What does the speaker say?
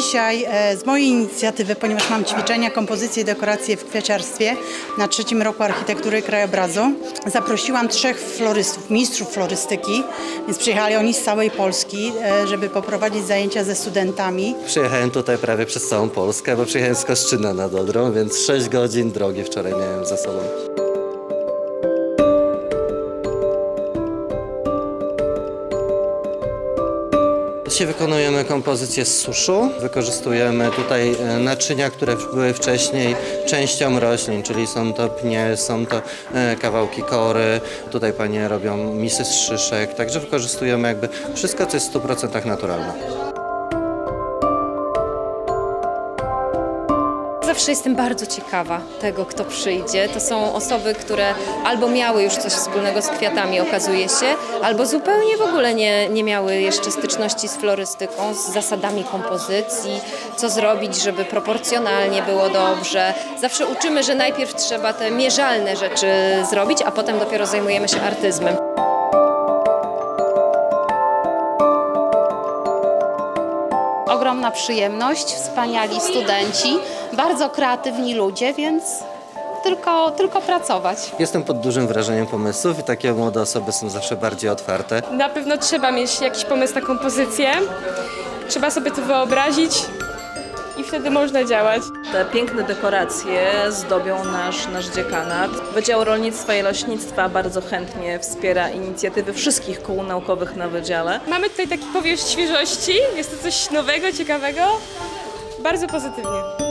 dzisiaj e, z mojej inicjatywy, ponieważ mam ćwiczenia, kompozycje i dekoracje w kwiaciarstwie na trzecim roku architektury krajobrazu. Zaprosiłam trzech florystów, mistrzów florystyki, więc przyjechali oni z całej Polski, e, żeby poprowadzić zajęcia ze studentami. Przyjechałem tutaj prawie przez całą Polskę, bo przyjechałem z Koszczyna nad Odrą, więc 6 godzin drogi wczoraj miałem za sobą. Dzisiaj wykonujemy kompozycję z suszu. Wykorzystujemy tutaj e, naczynia, które były wcześniej częścią roślin, czyli są to pnie, są to e, kawałki kory. Tutaj panie robią misy z szyszek, także wykorzystujemy jakby wszystko, co jest w 100% naturalne. Zawsze jestem bardzo ciekawa tego, kto przyjdzie. To są osoby, które albo miały już coś wspólnego z kwiatami, okazuje się, albo zupełnie w ogóle nie, nie miały jeszcze styczności z florystyką, z zasadami kompozycji, co zrobić, żeby proporcjonalnie było dobrze. Zawsze uczymy, że najpierw trzeba te mierzalne rzeczy zrobić, a potem dopiero zajmujemy się artyzmem. Ogromna przyjemność, wspaniali studenci, bardzo kreatywni ludzie, więc tylko, tylko pracować. Jestem pod dużym wrażeniem pomysłów i takie młode osoby są zawsze bardziej otwarte. Na pewno trzeba mieć jakiś pomysł na kompozycję. Trzeba sobie to wyobrazić i wtedy można działać. Te piękne dekoracje zdobią nasz, nasz dziekanat. Wydział Rolnictwa i Leśnictwa bardzo chętnie wspiera inicjatywy wszystkich kół naukowych na wydziale. Mamy tutaj taki powiew świeżości, jest to coś nowego, ciekawego. Bardzo pozytywnie.